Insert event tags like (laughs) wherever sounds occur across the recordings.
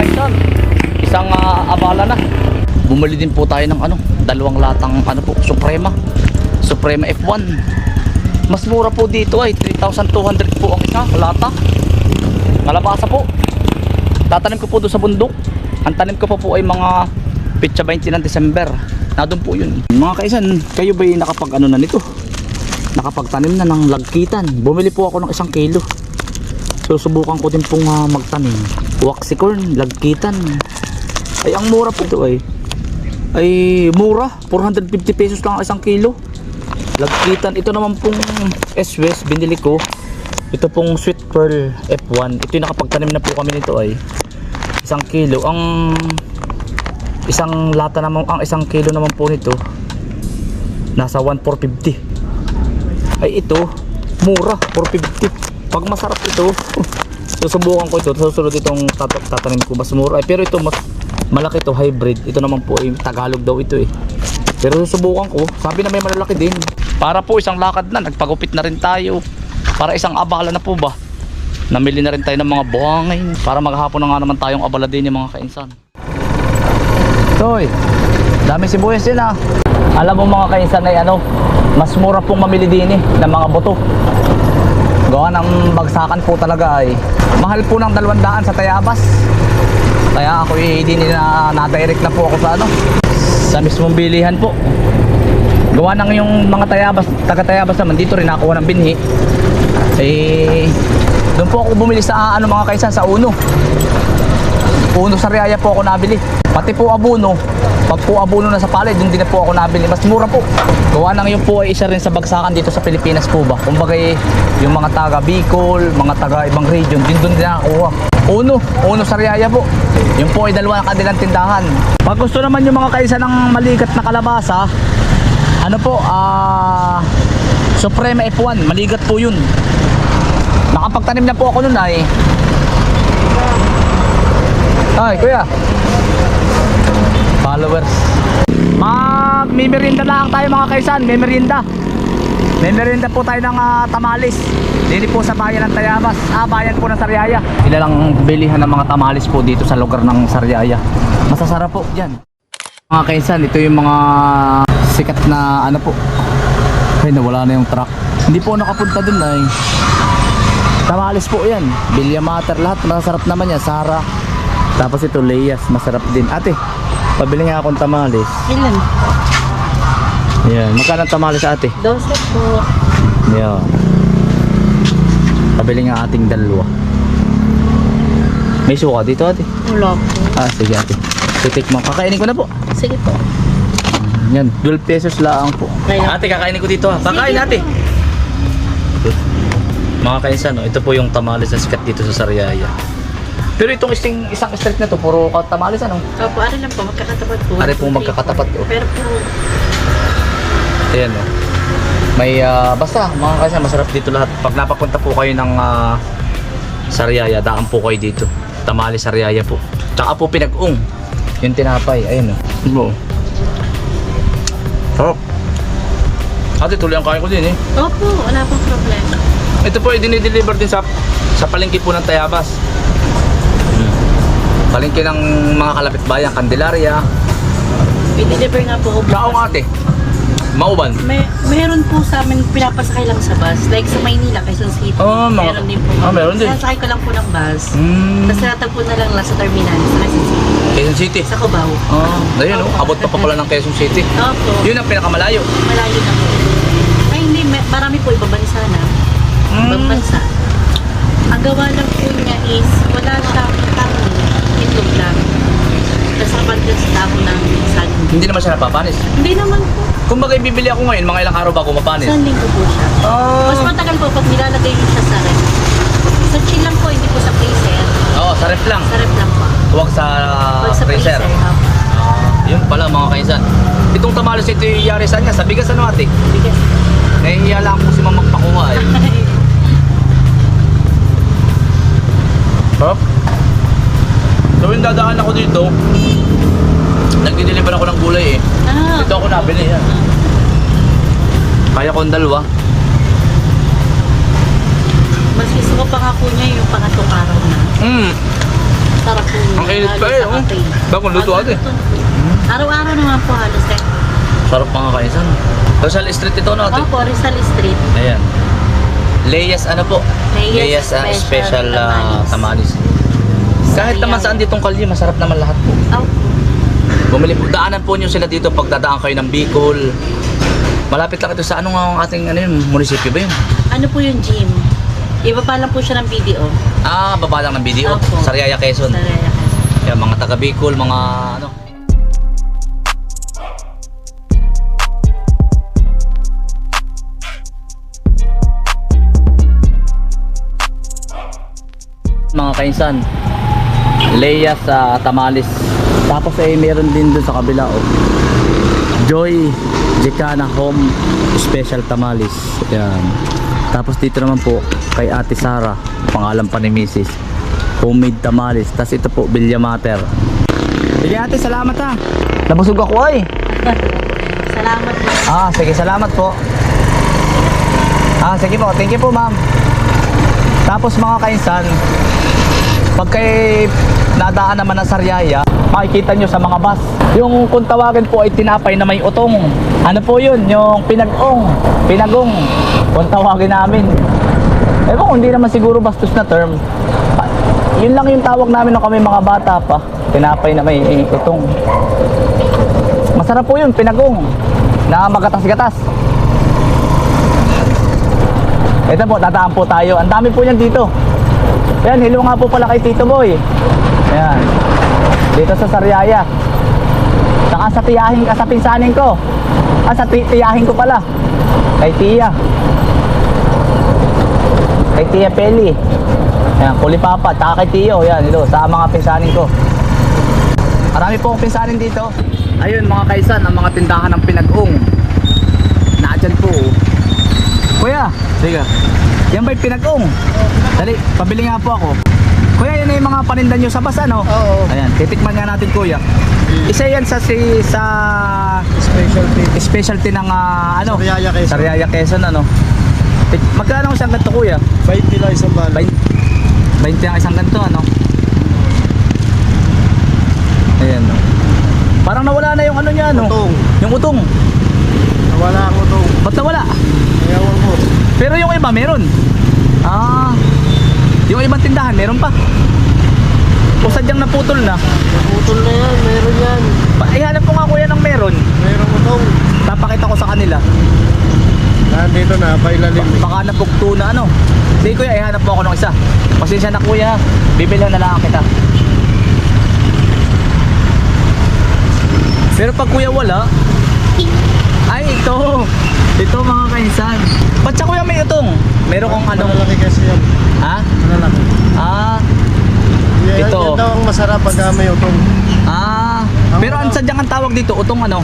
kaisan. Isang ah, abala na. Bumili din po tayo ng ano, dalawang latang ano po, Suprema. Suprema F1. Mas mura po dito ay 3,200 po ang isa, lata. Malabasa po. Tatanim ko po doon sa bundok. Ang tanim ko po po ay mga pitsa 20 ng December. Nandun po yun. Mga kaisan, kayo ba'y nakapag ano na nito? Nakapagtanim na ng lagkitan. Bumili po ako ng isang kilo. Susubukan ko din pong ah, magtanim. Waxicorn, lagkitan. Ay, ang mura po ito ay. Ay, mura. 450 pesos lang ang isang kilo. Lagkitan. Ito naman pong S-West, binili ko. Ito pong Sweet Pearl F1. Ito yung nakapagtanim na po kami nito ay. Isang kilo. Ang isang lata naman, ang isang kilo naman po nito nasa 1,450 ay ito mura 450 pag masarap ito susubukan ko ito. Susunod itong tat- tatanim ko mas mura. Ay pero ito mas malaki to hybrid. Ito naman po ay Tagalog daw ito eh. Pero susubukan ko. Sabi na may malalaki din. Para po isang lakad na nagpagupit na rin tayo. Para isang abala na po ba? Namili na rin tayo ng mga buhangin. Para maghapon na nga naman tayong abala din yung mga kainsan. Toy, dami sibuyas din ah. Alam mo mga kainsan ay ano, mas mura pong mamili din eh, ng mga buto. Gawa ng bagsakan po talaga ay mahal po ng 200 sa Tayabas. Kaya ako eh, hindi na na-direct na po ako sa ano, sa mismong bilihan po. Gawa ng yung mga Tayabas, taga Tayabas naman dito rin nakuha ng binhi. Eh, doon po ako bumili sa ano mga kaisan sa Uno. Uno sa Riaya po ako nabili. Pati po abuno, pag po abuno na sa palay, doon din na po ako nabili. Mas mura po. Gawa ng yun po ay isa rin sa bagsakan dito sa Pilipinas po ba. Kumbaga eh, yung mga taga Bicol, mga taga ibang region, din doon din nakakuha. Uno, uno sa Riaya po. Yung po ay dalawa na kanilang tindahan. Pag gusto naman yung mga kaisa ng maligat na kalabasa, ano po, ah, Suprema F1, maligat po yun. Nakapagtanim na po ako nun ay. Ay, kuya. Followers. Mag merienda lang tayo mga kaisan, may merienda. May merienda po tayo ng ah, tamales. Dito po sa bayan ng Tayabas. Ah, bayan po ng Sariaya. Sila lang bilihan ng mga tamales po dito sa lugar ng Sariaya. Masasarap po diyan. Mga kaisan, ito yung mga sikat na ano po. Ay, nawala na yung truck. Hindi po nakapunta dun ay. Tamales po yan. Bilya Mater lahat. Masarap naman yan. Sara. Tapos ito Leyas. Masarap din. Ate, pabili nga akong tamales. Ilan? Yan. Magkano ang tamales ate? 12 po. Yan. Pabili nga ating dalawa. May suka dito ate. Wala po. Ah, sige ate. Titik mo. Kakainin ko na po. Sige po. Yan. 12 pesos lang po. Kaya- Ate, kakainin ko dito ha. Pakain ate. Mga kainsan, no, ito po yung tamales na sikat dito sa Sariaya. Pero itong isang, isang street na to, puro ka- tamales ano? Opo, ano lang po, magkakatapat po. Ari po magkakatapat po. Pero po, Ayan o. May, ah, basta, mga kainsan, masarap dito lahat. Pag napapunta po kayo ng ah, Sariaya, daan po kayo dito. Tamales Sariaya po. Tsaka po pinag-ung. Yung tinapay, ayun o. Oo. Sarap. Ate, tuloy ang kain ko din eh. opo, wala pong problema. Ito po ay dinideliver din sa sa palengke po ng Tayabas. Palengke ng mga kalapit bayan, Candelaria. Pinideliver nga po. ako Kaong ate. Mauban. May, meron po sa amin pinapasakay lang sa bus. Like sa Maynila, Quezon City. Oh, mga- meron din po. Ah, meron din. Sasakay ko lang po ng bus. Hmm. Tapos natagpo na lang lang sa terminal sa Quezon City. Quezon City. Sa Cubao. Ah, ayun oh, abot pa pa pala ng Quezon City. Opo. Yun ang pinakamalayo. Malayo na po. Ay hindi, may- marami po ibang bansa na. Ibang Hmm. bansa. Ang gawa lang po niya is, wala siyang. Tapos kapag sa tao ng saging. Hindi naman siya napapanis. Hindi naman po. Kung bagay bibili ako ngayon, mga ilang araw bago mapanis. Isang linggo po siya. Mas Ah. matagal po pag nilalagay niyo siya sa ref. Sa chill lang po, hindi po sa freezer. Oo, sa ref lang. Sa ref lang po. Huwag sa Pag sa freezer. freezer. opo. Ah, yun pala mga kaisan. Itong tamales ito yung yari saan niya? Sa bigas ano ate? Bigas. Nahihiya lang po si mama magpakuha eh. (laughs) Sarap. So yung dadaan ako dito, nagdi-deliver ako ng gulay eh. ah, Dito ako nabili yan. Kaya ko ang dalawa. mas gusto ko pa nga po niya yung pangatlong araw na. Mm. Sarap po Ang niya. Mainit pa eh, oh. Bagong luto ate. Araw-araw naman po halos eh. Sarap mga kaisan. Rizal Street ito no ate. Opo, Rizal Street. Ayan. Leyes ano po? Leyes ah, Special special ah, tamales. Kahit naman saan ditong kalye, masarap naman lahat po. Oh, Bumili po, daanan po nyo sila dito pag dadaan kayo ng Bicol. Malapit lang ito sa ano nga ang ating ano yun, munisipyo ba yun? ano po yung gym? Iba pa lang po siya ng video. Ah, baba lang ng video. Opo. Sariaya Quezon. Saraya kasi. Yan, mga taga Bicol, mga ano. Mga kainsan, Leia sa Tamales. Tapos ay meron din dun sa kabila oh. Joy Jicana Home Special Tamales. Yan. Tapos dito naman po kay Ate Sara, pangalan pa ni Mrs. Homemade tamales. Tapos ito po, Bilya Mater. Sige ate, salamat ha. Nabusog ako ay. (laughs) Salamat po. Ah, sige, salamat po. Ah, sige po. Thank you po, ma'am. Tapos mga kainsan, pag kay nadaan naman ng Sariaya, makikita nyo sa mga bus. Yung kung tawagin po ay tinapay na may utong. Ano po yun? Yung pinag-ong. Pinagong. Kung tawagin namin. Ewan ko, hindi naman siguro bastos na term. Pa- Yun lang yung tawag namin nung kami mga bata pa. Tinapay na may utong. Masarap po yun, pinagong. Na magatas-gatas. Ito po, tataan po tayo. Ang dami po niyan dito. Yan, hello nga po pala kay Tito Boy. Ayan. Dito sa Sariaya. Saka sa tiyahin, ah, sa pinsanin ko. Ah, sa ti- tiyahin ko pala. Kay Tia. Kay Tia Peli. Ayan, Kulipapa. Saka kay Tio. Yan, hello. Sa mga pinsanin ko. Marami po akong pinsanin dito. Ayun mga kaisan, ang mga tindahan ng pinag-ong. Naadyan po. Kuya, sige. Yan ba'y pinag-ong? Dali, pabili nga po ako. Kuya, yan na yung mga paninda nyo sa basa, no? Oo. Ayan, titikman nga natin, kuya. Isa yan sa si sa Specialty. specialty ng ah, ano? Sariaya Quezon. Sariaya Quezon, ano? Tik- Magkano isang ganito, kuya? 20 lang isang balo. 20, 20 ang isang ganito, ano? Ayan, no? Parang nawala na yung ano niya, no? Utong. Yung utong. Nawala ang utong. Ba't nawala? Ayawan mo. Pero yung iba, meron. Ah. Yung ibang tindahan, meron pa. O sadyang naputol na. Naputol na yan. Meron yan. Ba- Ihanap ko nga kuya ng meron. Meron utong. Papakita ko sa kanila. Nandito na. Pailalim. Baka napukto na ano. Sige kuya, ihanap mo ako ng isa. Pasensya na kuya. Bibilhan na lang kita. Pero pag kuya wala, ay ito. Ito mga kainsan. Ba't siya kuya may utong? Meron kong anong... Malalaki kasi yan. Ha? Malalaki. Ah, Yan, Ito. yan daw ang masarap pag ah, may utong. ah. Pero ang sadyang ang tawag dito, utong ano?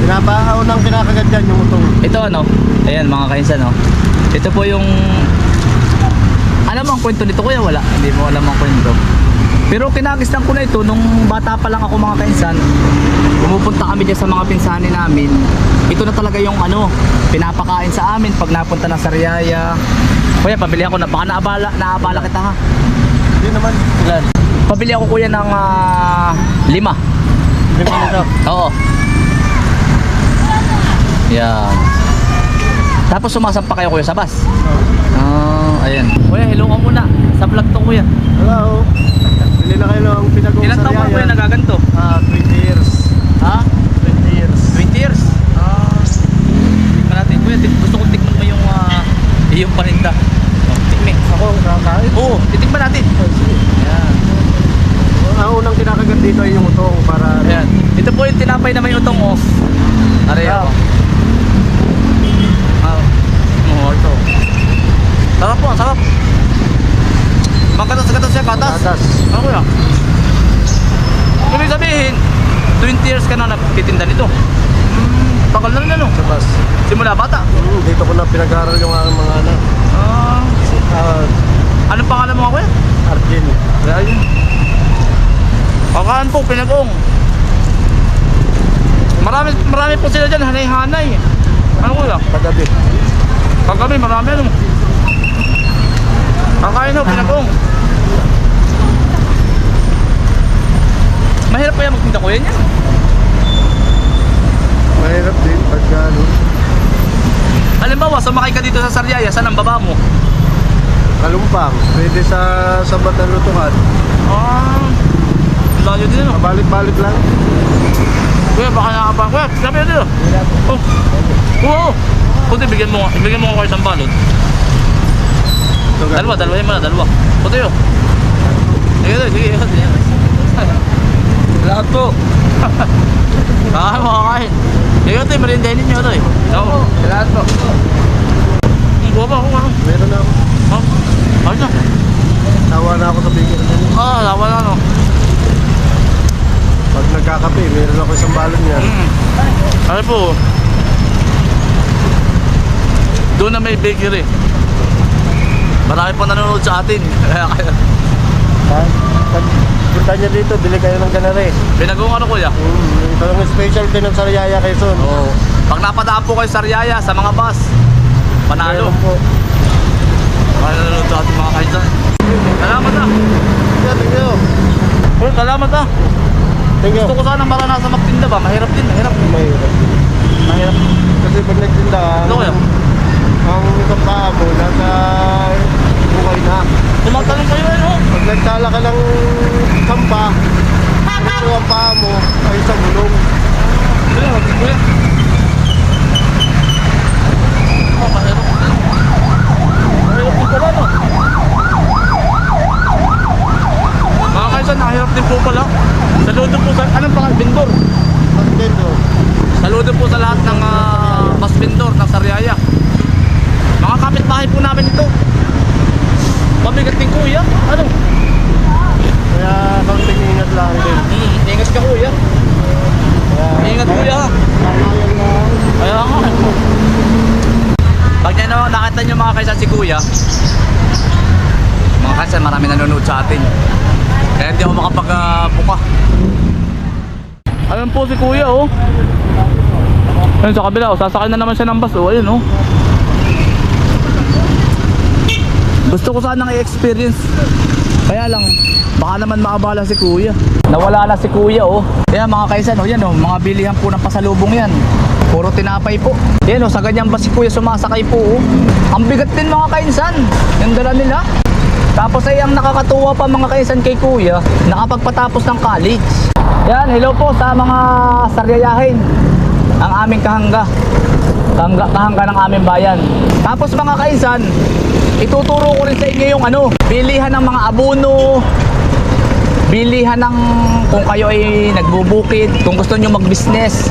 Pinapaaw ng kinakagat yan yung utong. Ito ano? Ayan mga kainsan no. Ito po yung Alam mo ang kwento nito kuya? Wala. Hindi mo alam ang kwento. Pero kinagistan ko na ito nung bata pa lang ako mga kainsan. Pumupunta kami dyan sa mga pinsani namin. Ito na talaga yung ano, pinapakain sa amin pag napunta ng Sariaya. Kuya, pabili ako na baka naabala, naabala kita ha. Hindi naman. Ilan? Pabili ako kuya ng ah, lima. Lima nito. (laughs) Oo. Yan. Tapos sumasampa kayo kuya sa bus. Ah, ayan. Kuya, hello ka muna. Sa vlog to kuya. Hello. Bili na kayo ng pinagong Ilan taon ka kuya nagaganto? Ah, 20 years. Ha? 20 years. 20 years? Ah. Tikman natin. Kuya, gusto kong tikman mo yung ah, iyong paninda. Oh, tikmi. Ako, kakain. Oo, titikman natin. Ayan. Ang unang kinakagat dito ay yung utong para Ayan. Ito po yung tinapay na may utong oh. Aray Ah. ako. Ah. Oh, ito. Sarap po, sarap. Magkatas-katas siya, katas. Katas. Ano kuya? Ibig sabihin, 20 years ka na nagtitinda nito. Hmm, tagal na rin ano. sa bus. Simula bata. Hmm, dito ko na pinag-aaral yung aking mga anak. Ah, Ah, anong pangalan mo kuya? Arjun. Ayun. Kakaan po, pinagong. Marami, marami po sila dyan, hanay-hanay. Ano kuya? Kagabi. Pag kami, marami ano. Kakain ho, pinagong. kuya niya. Mahirap din pagka ano. Halimbawa, sumakay ka dito sa Sariaya, saan ang baba mo? Kalumpang. Pwede sa sabat na lutukan. Ah, layo din ano. Balik-balik lang. Kuya, baka nakapa. Kuya, sabi na dito. Oh. Oo. Puti, bigyan mo, bigyan mo ako isang balot. Dalawa, dalawa mo na, dalawa. Puti yun. Sige, sige, sige. Lahat po. Kaya makakain. Sige, ito, merindahin ninyo ito eh. Oo. Lahat po. Buwa ba ako, ano? Meron na ako. Ha? Ayos na. Tawa na ako sa bigyan. Ah, lawa na. Pag nagkakape, meron ako isang balon niya. Mm. Ano po? Doon na may bakery. Marami po nanonood sa atin. (laughs) Kaya kaya. Pag, pag punta niya dito, bili kayo ng ganare. Pinagawang ano kuya? Mm, ito ang specialty ng Sariaya Quezon. Oo. Pag napadaan po kayo sa Riyaya, sa mga bus, panalo. Meron po. Nanonood sa ating mga kaisan. Salamat ah. Yeah, thank you. Uy, salamat ah. Thank you. Gusto ko sana maranasan magtinda ba? Mahirap din, mahirap. Mahirap. Mahirap. Kasi pag nagtinda Ano kuya? ang isang paa mo, nasa bukay na. Tumatalong kayo eh, no? Pag nagtala ka ng sampa, ito ang paa mo ay sa gulong. Kuya, kuya. Oh, mahirap. Mahirap din pala, no? Mga kaisan, nakahirap din po pala. Saludo po sa, anong pangal? Bindor. Pag dito, Saludo po sa lahat ng uh, bus vendor ng Sariaya. Mga kapitbahay po namin ito. Mabigat din kuya. Ano? kaya kaunting ingat lang din. Hmm, ingat ka kuya. Kaya, Ingat kuya. ha. kamayan lang. Kaya nga. Pag niya na nakita niyo mga kaisan si kuya, mga kaisan marami nanonood sa atin. Kaya hindi ako makapag-buka. Ayun po si kuya oh. Ayun sa kabila oh, sasakay na naman siya ng bus oh. Ayun oh. Gusto ko sanang i-experience. Kaya lang, baka naman maabala si kuya. Nawala na si kuya oh. Kaya mga kaisan oh, yan oh, mga bilihan po ng pasalubong yan. Puro tinapay po. Yan oh, sa ganyan ba si kuya sumasakay po oh. Ang bigat din mga kainsan. Yung dala nila. Tapos ay ang nakakatuwa pa mga kaisan kay kuya, nakapagpatapos ng college. Yan, hello po sa mga saryayahin. Ang aming kahangga. Kahangga, kahangga ng aming bayan. Tapos mga kaisan, ituturo ko rin sa inyo yung ano, bilihan ng mga abono, bilihan ng kung kayo ay nagbubukid, kung gusto nyo mag-business.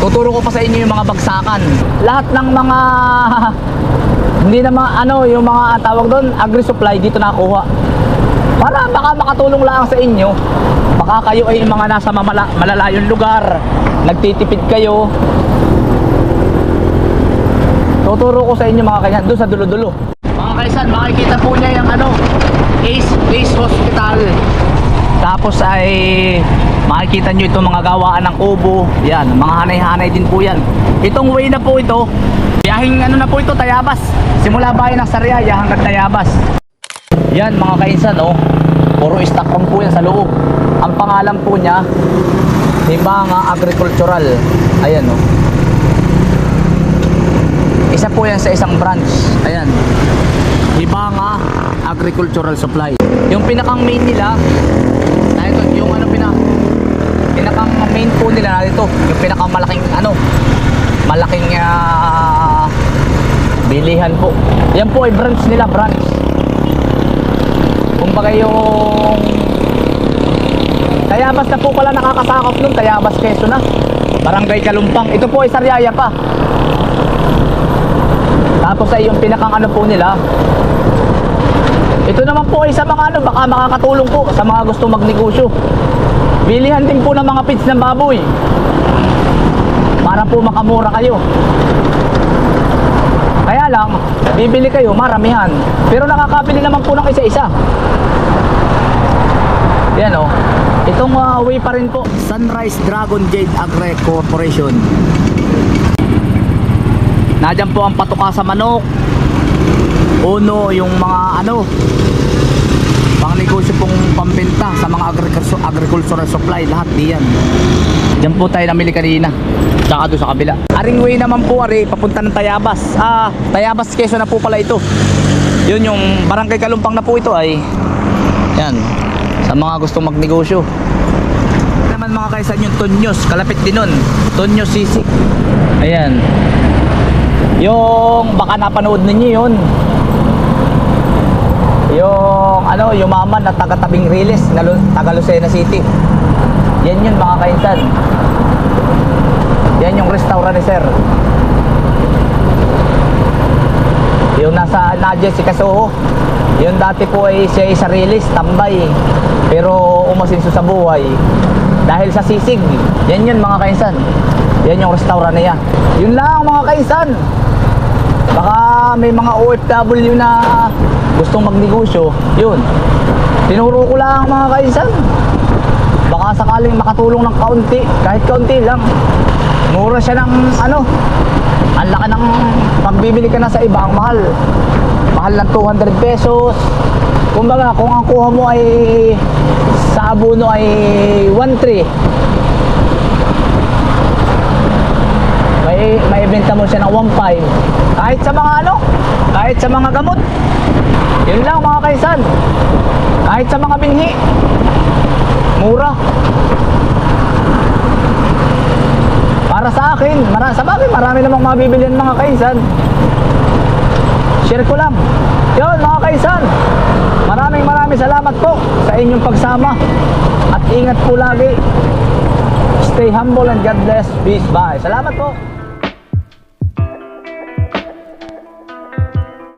Tuturo ko pa sa inyo yung mga bagsakan. Lahat ng mga (laughs) hindi na mga ano, yung mga tawag doon, agri-supply dito nakuha. Para baka makatulong lang sa inyo. Baka kayo ay mga nasa mamala, malalayong lugar, nagtitipid kayo. Tuturo ko sa inyo mga kaisan doon sa dulo-dulo. Mga kaisan, makikita po niya yung ano, Ace Base Hospital. Tapos ay makikita nyo itong mga gawaan ng kubo. Yan, mga hanay-hanay din po yan. Itong way na po ito, biyahing ano na po ito, Tayabas. Simula bayan ng Sariaya hanggang Tayabas. Yan mga kainsan, oh. Puro stock room po yan sa loob. Ang pangalan po niya, Himanga Agricultural. Ayan, oh. Isa po yan sa isang branch. Ayan. Hibanga Agricultural Supply. Yung pinakang main nila, na ito, yung ano pina, pinakang main po nila na ito, yung pinakang malaking ano, malaking ah, bilihan po. Yan po ay branch nila, branch. Kumbaga yung Tayabas na po pala nakakasakop nun, Tayabas Quezon na. Barangay Kalumpang. Ito po ay Sariaya pa. Tapos ay yung pinakang ano po nila. Ito naman po ay sa mga ano, baka makakatulong po sa mga gusto magnegosyo. Bilihan din po ng mga pits ng baboy. Para po makamura kayo. Kaya lang, bibili kayo, maramihan. Pero nakakabili naman po ng isa-isa. Yan o. Itong uh, way pa rin po. Sunrise Dragon Jade Agri Corporation. Nadyan po ang patuka sa manok. Uno, yung mga ano, Pang negosyo pong pambenta sa mga agricultural, agricultural supply, lahat diyan. Diyan po tayo namili kanina. Tsaka doon sa kabila. Aring way naman po, ari, papunta ng Tayabas. Ah, Tayabas, Quezon na po pala ito. Yun yung barangay Kalumpang na po ito ay. Yan. Sa mga gustong magnegosyo. Naman mga kaisan yung Tonyos, kalapit din nun. Tonyos Sisik. Ayan. Yung baka napanood ninyo yun. Yung ano, yung mama na taga Tabing Riles, na taga Lucena City. Yan yun mga kainsan. Yan yung restaurant ni Sir. Yung nasa Nadia si Kasuho. Yung dati po ay siya ay sa Riles, tambay. Pero umasinso sa buhay. Dahil sa sisig. Yan yun mga kainsan. Yan yung restaurant niya. Yun lang mga kainsan. Baka may mga OFW na gustong magnegosyo, yun. Tinuro ko lang mga kaisan. Baka sakaling makatulong ng kaunti, kahit kaunti lang. Mura siya ng ano, ang laki ng pagbibili ka na sa iba, ang mahal. Mahal ng 200 pesos. Kumbaga, kung ang kuha mo ay sa abono ay 1.3, may may benta mo siya ng 1.5 kahit sa mga ano kahit sa mga gamot. Yun lang mga kaisan. Kahit sa mga binhi mura. Para sa akin mara, sa bagay marami namang mabibilihan mga kaisan. Share ko lang. Yun mga kaisan. Maraming maraming salamat po sa inyong pagsama. At ingat po lagi. Stay humble and God bless. Peace. Bye. Salamat po.